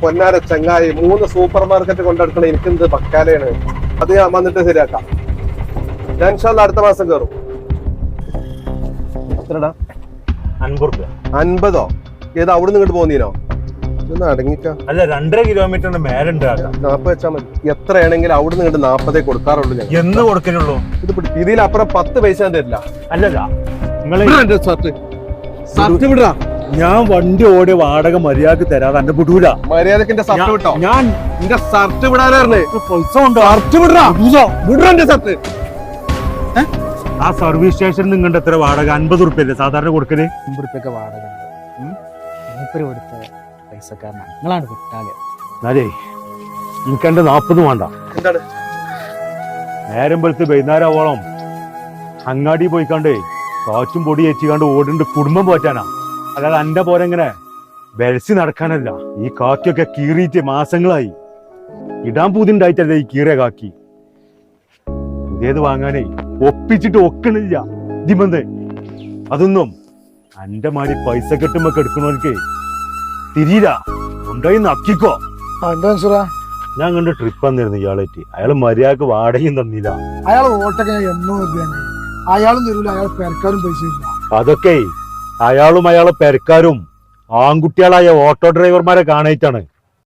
പൊന്നാര ചങ്ങായി മൂന്ന് സൂപ്പർ മാർക്കറ്റ് കൊണ്ടെടുക്കണം എനിക്കെന്ത് പക്കാലയാണ്. അത് ഞാൻ വന്നിട്ട് ശരിയാക്കാം. ഞാൻ ഇൻഷാല്ലാ അടുത്ത മാസം കയറും എത്രടാ? അൻപത്. ഏത് അവിടുന്ന് ഇങ്ങോട്ട് പോന്നീനോ? ഇതൊന്ന് അടങ്ങിക്ക. അല്ല രണ്ടര കിലോമീറ്ററിന്റെ മേലുണ്ട് കാക്ക നാപ്പത് വെച്ചാൽ മതി. എത്രയാണെങ്കിലും അവിടെ ഇങ്ങോട്ട് നാപ്പതേ കൊടുക്കാറുള്ളൂ ഞാൻ. എന്ന് കൊടുക്കലുള്ളൂ. ഇത് ഇതിലപ്പുറം പത്ത് പൈസ തരില്ല. അല്ലല്ല നിങ്ങൾ ഷർട്ട് ഷർട്ട് വിടാ ഞാൻ വണ്ടി ഓടി വാടക മര്യാദയ്ക്ക് തരാതെ എന്റെ വിടൂല. മര്യാദയ്ക്ക് എന്റെ ഷർട്ട് വിട്ടോ? ഞാൻ എന്റെ ഷർട്ട് വിടാനായിരുന്നേ. പൈസ ഉണ്ടോ? ഷർട്ട് വിടാ വിടാ എന്റെ ഷർട്ട് ആ സർവീസ് സ്റ്റേഷൻ നിങ്ങളുടെ എത്ര വാടക? അൻപത് റുപ്യല്ലേ സാധാരണ കൊടുക്കൽ? അമ്പത് റുപ്യൊക്കെ വാടക ഉണ്ട്. മൂപ്പര് കൊടുത്ത പൈസക്കാരനാണ്. നിങ്ങളാണ് വിട്ടാൽ എനിക്ക് എന്റെ നാപ്പത് വേണ്ട. എന്താണ്? നേരം വെളുത്ത് വൈകുന്നേരം അങ്ങാടി പോയിക്കാണ്ടേ കാറ്റും പൊടി ഏച്ചിക്കാണ്ട് ഓടിണ്ട് കുടുംബം പോറ്റാനാ. അല്ലാതെ എന്റെ പോലെ ഇങ്ങനെ നടക്കാനല്ല. ഈ കാക്കിയൊക്കെ കീറിയിട്ട് മാസങ്ങളായി. ഇടാൻ പൂതിണ്ടായിട്ടല്ലേ ഈ കീറിയ കാക്കി. പുതിയത് വാങ്ങാനേ ഒപ്പിച്ചിട്ട് ഒക്കണില്ല. ഇതിമന്തേ? അതൊന്നും എന്റെ മാതിരി പൈസ കെട്ടുമ്പോ എടുക്കണോർക്ക് തിരിയില്ല. ഉണ്ടായി നക്കിക്കോ. ഞാൻ കണ്ട് ട്രിപ്പ് വന്നിരുന്നു ഇയാളേറ്റ്. അയാൾ മര്യാദയ്ക്ക് വാടകയും തന്നില്ല. അയാൾ ഓട്ടൊക്കെ എന്നോ അയാളും തരൂല അയാൾ പേർക്കാരും പൈസ ഇല്ല. അതൊക്കെ അയാളും അയാളെ പെരക്കാരും ആൺകുട്ടികളായ ഓട്ടോ ഡ്രൈവർമാരെ കാണായിട്ടാണ്.